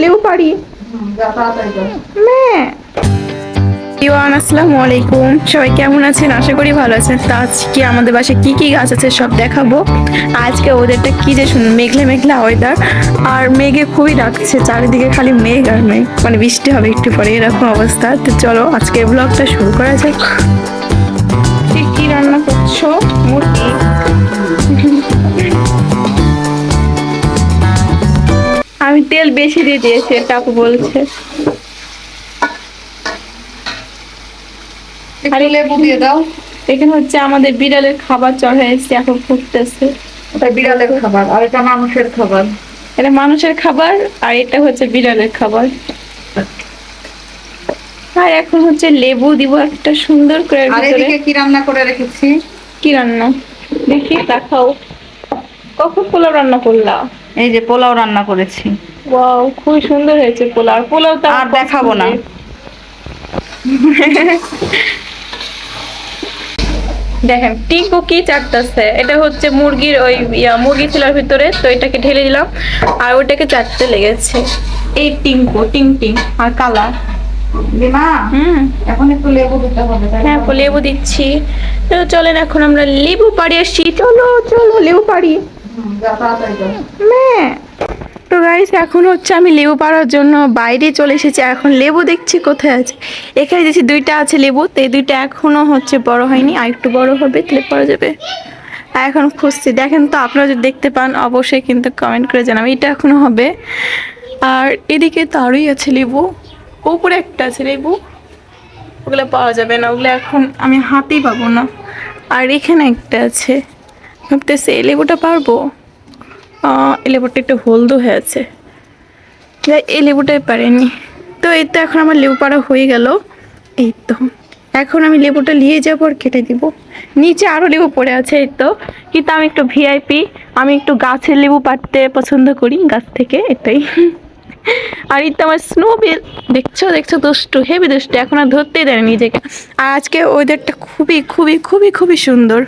লেবু পারি। মেয়ে। ইওয়ান আসসালামু আলাইকুম। সবাই কেমন আছেন? আশা করি ভালো আছেন। তা আজকে আমাদের বাসায় কি কি গাছ আছে সব দেখাবো। আজকে ওদেরটা কি যে শুনুন মেঘলা মেঘলা ওয়েদার আর মেঘে খুবই ডাকছে চারিদিকে খালি মেঘ আর মেঘ। মানে বৃষ্টি হবে একটু পরে এরকম অবস্থা। তো চলো আজকে ব্লগটা শুরু করা যাক। কি রান্না করছ? মুরগি। আমি তেল বেশি দিয়ে দিয়েছি এটা বলছে। লেবু দিয়ে দাও। এখানে হচ্ছে আমাদের বিড়ালের খাবার চড়া এসছে এখন ফুটতেছে। বিড়ালের খাবার আর এটা মানুষের খাবার। এটা মানুষের খাবার আর এটা হচ্ছে বিড়ালের খাবার। আর এখন হচ্ছে লেবু দিব একটা সুন্দর করে আর এদিকে কি রান্না করে রেখেছি? কি রান্না? দেখি দেখাও। কখন পোলাও রান্না করলা? এই যে পোলাও রান্না করেছি। ওয়াও খুবই সুন্দর হয়েছে পোলাও। পোলাও তো আর দেখাবো না। দেখেন টিকু কি চাটতেছে? এটা হচ্ছে মুরগির ওই ইয়া মুরগি ছিলার ভিতরে তো এটাকে ঢেলে দিলাম আর ওটাকে চাটতে লেগেছে। এই টিঙ্কু টিং টিং আর কালা মা হুম। এখন একটু লেবু দিতে হবে হ্যাঁ লেবু দিচ্ছি। তো চলেন এখন আমরা লেবু পাড়ি আসছি চলো চলো লেবু পাড়ি। তো গাইস এখন হচ্ছে আমি লেবু পাড়ার জন্য বাইরে চলে এসেছি। এখন লেবু দেখছি কোথায় আছে। এখানে দেখছি দুইটা আছে লেবু, তো এই দুইটা এখনও হচ্ছে বড় হয়নি। আর একটু বড় হবে তাহলে পারা যাবে। আর এখন খুঁজছি। দেখেন তো, আপনারা যদি দেখতে পান, অবশ্যই কিন্তু কমেন্ট করে জানাবেন। এটা এখনও হবে। আর এদিকে তো আরোই আছে লেবু। উপরে একটা আছে লেবু। ওগুলো পাওয়া যাবে না। ওগুলো এখন আমি হাতেই পাবো না। আর এখানে একটা আছে। ভাবতেছি এই লেবুটা পারব? এই লেবুটা একটু হলদো হয়ে আছে যাই, এই লেবুটাই পারেনি। তো এই তো এখন আমার লেবু পাড়া হয়ে গেল। এই তো। এখন আমি লেবুটা নিয়ে যাব আর কেটে দিব। নিচে আরও লেবু পড়ে আছে এই তো। কিন্তু আমি একটু ভিআইপি আমি একটু গাছের লেবু পাড়তে পছন্দ করি গাছ থেকে এটাই। আর এই তো আমার স্নোবেল দেখছ দেখছ দুষ্টু হেবি দুষ্টু এখন আর ধরতেই দেয় নিজেকে। আর আজকে ওয়েদারটা খুবই খুবই খুবই খুবই সুন্দর।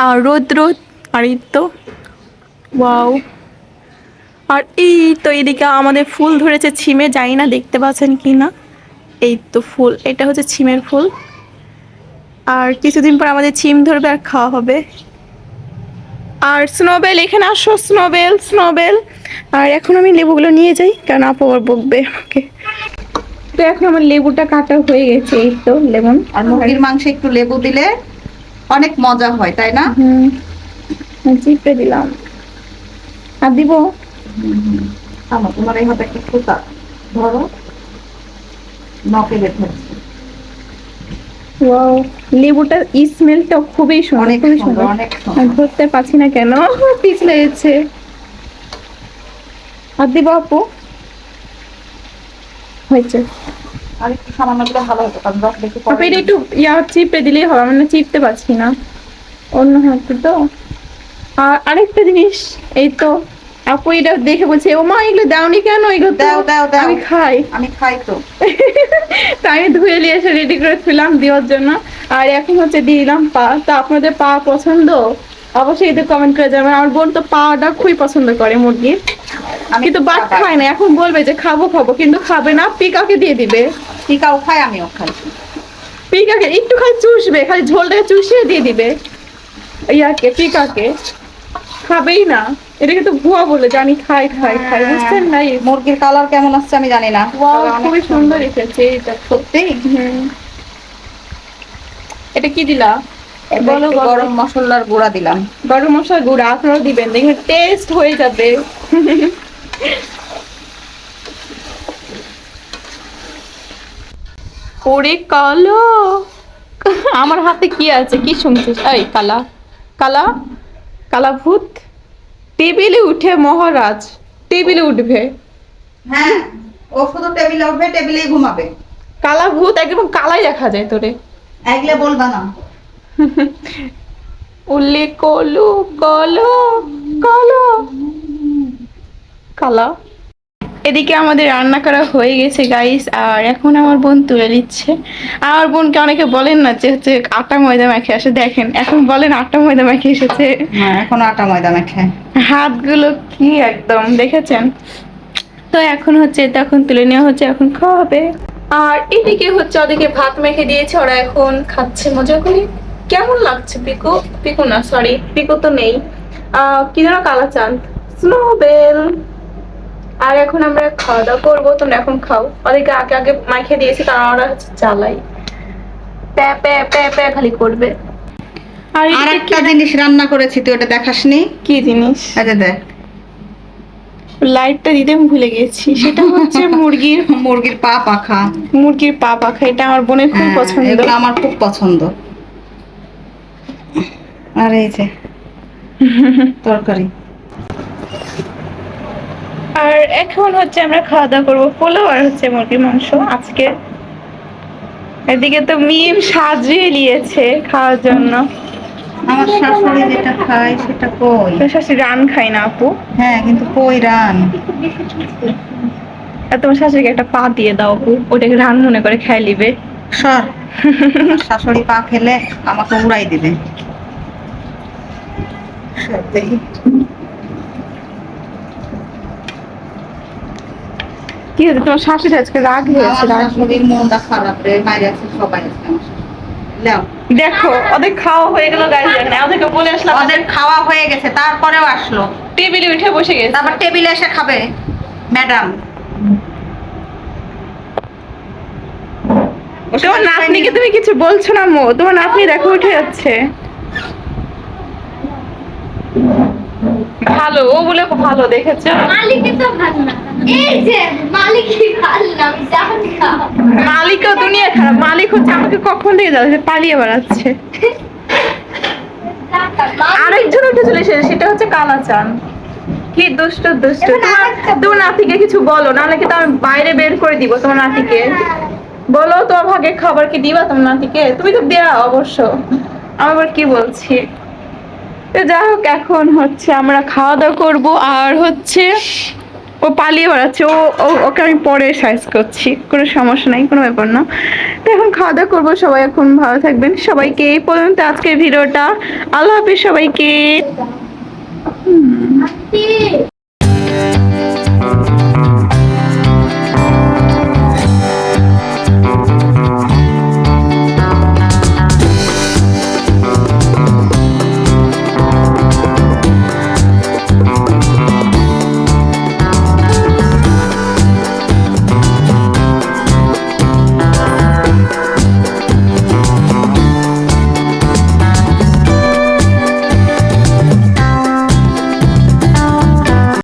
আর রোদ রোদ আর এই তো ওয়াও। আর এই তো এদিকে আমাদের ফুল ধরেছে ছিমে জানি না দেখতে পাচ্ছেন কি না এই তো ফুল এটা হচ্ছে ছিমের ফুল। আর কিছুদিন পর আমাদের ছিম ধরবে আর খাওয়া হবে। আর স্নোবেল এখানে আসো স্নোবেল স্নোবেল। আর এখন আমি লেবুগুলো নিয়ে যাই কারণ আপু আবার বকবে আমাকে। তো এখন আমার লেবুটা কাটা হয়ে গেছে এই তো লেমন আর মুরগির মাংসে একটু লেবু দিলে অনেক মজা হয় তাই না? চিপড়ে দিলাম। আর দিব? থামো, তোমার এই হাতে একটু ফুটা ধরো। নখে বেঁধে ওয়াও লেবুটার স্মেলটা খুবই সুন্দর খুবই সুন্দর ধরতে পারছি না কেন? পিছলে গেছে আর দিব আপু? হয়েছে। আর একটু সামান্য দিলে ভালো হতো কারণ রস বেশি পড়ে এটা একটু ইয়া চিপড়ে দিলেই হবে আমি চিপতে পারছি না। অন্য হাতে তো। আর আরেকটা জিনিস এই তো আপু এটা দেখে বলছে ও মা এগুলো দাওনি কেন? এগুলো দাও, দাও, দাও। আমি খাই। আমি খাই তো। তাই আমি ধুয়ে নিয়ে এসে রেডি করে ফেলাম দেওয়ার জন্য। আর এখন হচ্ছে দিয়ে দিলাম পা। তা আপনাদের পা পছন্দ? অবশ্যই এতে কমেন্ট করে যাবেন আমার বোন তো পাটা খুবই পছন্দ করে মুরগির। কিন্তু বাট খাই। খায় না। এখন বলবে যে খাব খাব। কিন্তু খাবে না পিকাকে দিয়ে দিবে। টিকাও খাই আমিও খাই। পিকাকে একটু খালি চুষবে খালি ঝোলটাকে চুষিয়ে দিয়ে দিবে। ইয়াকে পিকাকে খাবেই না। এটাকে তো ভুয়া বলে যে আমি খাই খাই খাই। বুঝছেন না এই মুরগির কালার কেমন আসছে আমি জানি না। খুবই সুন্দর। এসেছে এটা সত্যি? এটা কি দিলা? বলো গরম মশলার গুঁড়া দিলাম। গরম মশলার গুঁড়া আপনারাও দিবেন। দেখবেন টেস্ট হয়ে যাবে। ওরে কালো। আমার হাতে কি আছে? কি শুনছিস? এই কালা। কালা? কালা ভূত টেবিলে উঠে মহারাজ টেবিলে উঠবে। হ্যাঁ ও শুধু টেবিলে উঠবে টেবিলেই ঘুমাবে। কালা ভূত একদম কালাই দেখা যায় তোরে। এগলে বলবা না। উল্লে কলু কলো কলো। কালা? এদিকে আমাদের রান্না করা হয়ে গেছে গাইস আর এখন আমার বোন তুলে নিচ্ছে। আমার বোনকে অনেকে বলেন না যে হচ্ছে আটা ময়দা মেখে আসে। দেখেন এখন বলেন আটা ময়দা মেখে এসেছে। হ্যাঁ এখন আটা ময়দা মেখে। হাতগুলো কি একদম দেখেছেন? তো এখন হচ্ছে তখন তুলে নেওয়া হচ্ছে এখন খাওয়া হবে আর এদিকে হচ্ছে ওদিকে ভাত মেখে দিয়েছে ওরা এখন খাচ্ছে মজা করে। কেমন লাগছে পিকু? পিকু না সরি পিকু তো নেই। আহ, কি যেন কালা চাঁদ স্নোবেল আর এখন আমরা খাওয়া দাওয়া করব। তোমরা এখন খাও। ওদেরকে আগে আগে মাইখে দিয়েছি কারণ ওরা হচ্ছে চালাই প্যা প্যা প্যা প্যা খালি করবে। আর একটা জিনিস রান্না করেছি তুই ওটা দেখাসনি? কি জিনিস? আচ্ছা দেখ। লাইটটা দিতে আমি ভুলে গেছি। সেটা হচ্ছে মুরগির মুরগির পা পাখা। মুরগির পা পাখা এটা আমার বোনের খুব হ্যাঁ, পছন্দ। এগুলো আমার খুব পছন্দ। আর এই যে তরকারি। আর এখন হচ্ছে আমরা খাওয়া দাওয়া করব পোলাও আর হচ্ছে মুরগির মাংস। আজকে এদিকে তো মিম সাজিয়ে নিয়েছে খাওয়ার জন্য। আমার শাশুড়ি যেটা খায় সেটা কই? তো শাশুড়ি রান খাই না আপু? হ্যাঁ কিন্তু কই রান? আর তোমার শাশুড়িকে একটা পা দিয়ে দাও আপু ওটাকে রান মনে করে খাই লিবে সর। শাশুড়ি পা খেলে আমাকে উড়াই দিবে। সর কি হয়েছে তোমার শাশুড়ি আজকে রাগ হয়েছে রাগ শাশুড়ির মনটা খারাপ রে বাইরে আছে সবাই দেখো ওদের খাওয়া হয়ে গেল গাইজ না ওদেরকে বলে আসলাম। ওদের খাওয়া হয়ে গেছে তারপরেও আসলো। টেবিলে উঠে বসে গেছে। তারপর টেবিলে এসে খাবে ম্যাডাম। তোমার নাতনিকে তুমি কিছু বলছো না মো? তোমার নাতনি দেখো উঠে যাচ্ছে। ভালো ও বলে ভালো দেখেছ? মালিকই তো ভালো না। এই যে মালিকই ভালো না আমি জানি মালিকও দুনিয়া খারাপ মালিক হচ্ছে আমাকে কখন থেকে যাচ্ছে পালিয়ে বেড়াচ্ছে। আরেকজন সেটা হচ্ছে কালাচান কি দুষ্ট দুষ্ট। তোমার তোমার নাতিকে কিছু বলো নাহলে কিন্তু আমি বাইরে বের করে দিব তোমার নাতিকে। বলো তোমার ভাগে খাবার কি দিবা তোমার নাতিকে? তুমি তো দেয়া অবশ্য। আমি আবার কি বলছি? তো যাই হোক, এখন হচ্ছে আমরা খাওয়া দাওয়া করব, আর হচ্ছে ও পালিয়ে বেড়াচ্ছে। ও ওকে আমি পরে সাইজ করছি, কোনো সমস্যা নাই, কোনো ব্যাপার না। তো এখন খাওয়া দাওয়া করব, সবাই এখন ভালো থাকবেন। সবাইকে এই পর্যন্ত আজকের ভিডিওটা। আল্লাহ হাফিজ সবাইকে।